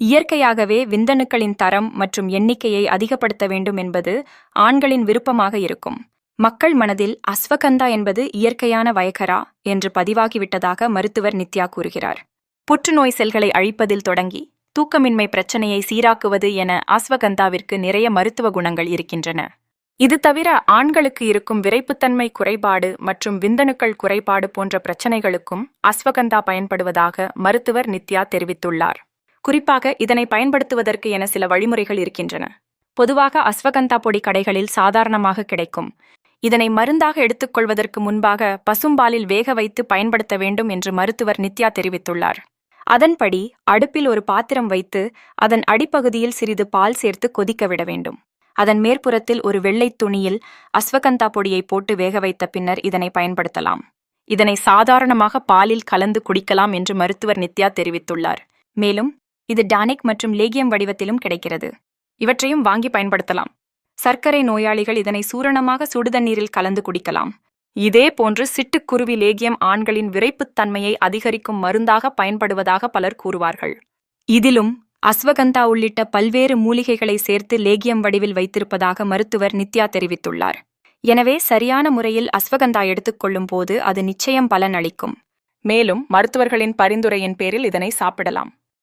இயற்கையாகவே விந்தணுக்களின் தரம் மற்றும் எண்ணிக்கையை அதிகப்படுத்த வேண்டும் என்பது ஆண்களின் விருப்பமாக இருக்கும். மக்கள் மனதில் அஸ்வகந்தா என்பது இயற்கையான வயகரா என்று பதிவாகிவிட்டதாக மருத்துவர் நித்யா கூறுகிறார். புற்றுநோய் செல்களை அழிப்பதில் தொடங்கி தூக்கமின்மை பிரச்சனையை சீராக்குவது என அஸ்வகந்தாவிற்கு நிறைய மருத்துவ குணங்கள் இருக்கின்றன. இது தவிர ஆண்களுக்கு இருக்கும் விரைப்புத்தன்மை குறைபாடு மற்றும் விந்தணுக்கள் குறைபாடு போன்ற பிரச்சனைகளுக்கும் அஸ்வகந்தா பயன்படுவதாக மருத்துவர் நித்யா தெரிவித்துள்ளார். குறிப்பாக இதனை பயன்படுத்துவதற்கு என சில வழிமுறைகள் இருக்கின்றன. பொதுவாக அஸ்வகந்தா பொடி கடைகளில் சாதாரணமாக கிடைக்கும். இதனை மருந்தாக எடுத்துக்கொள்வதற்கு முன்பாக பசும்பாலில் வேக வைத்து பயன்படுத்த வேண்டும் என்று மருத்துவர் நித்யா தெரிவித்துள்ளார். அதன்படி அடுப்பில் ஒரு பாத்திரம் வைத்து அதன் அடிப்பகுதியில் சிறிது பால் சேர்த்து கொதிக்க விட வேண்டும். அதன் மேற்புறத்தில் ஒரு வெள்ளைத் துணியில் அஸ்வகந்தா பொடியை போட்டு வேக வைத்த பின்னர் இதனை பயன்படுத்தலாம். இதனை சாதாரணமாக பாலில் கலந்து குடிக்கலாம் என்று மருத்துவர் நித்யா தெரிவித்துள்ளார். மேலும் இது டானிக் மற்றும் லேகியம் வடிவத்திலும் கிடைக்கிறது. இவற்றையும் வாங்கி பயன்படுத்தலாம். சர்க்கரை நோயாளிகள் இதனை சூரணமாக சுடுதண்ணீரில் கலந்து குடிக்கலாம். இதே போன்று சிட்டுக்குருவி லேகியம் ஆண்களின் விரைப்புத்தன்மையை அதிகரிக்கும் மருந்தாக பயன்படுவதாக பலர் கூறுவார்கள். இதிலும் அஸ்வகந்தா உள்ளிட்ட பல்வேறு மூலிகைகளை சேர்த்து லேகியம் வடிவில் வைத்திருப்பதாக மருத்துவர் நித்யா தெரிவித்துள்ளார். எனவே சரியான முறையில் அஸ்வகந்தா எடுத்துக்கொள்ளும் போது அது நிச்சயம் பலன் அளிக்கும் மேலும் மருத்துவர்களின் பரிந்துரையின் பேரில் இதனை சாப்பிடலாம்.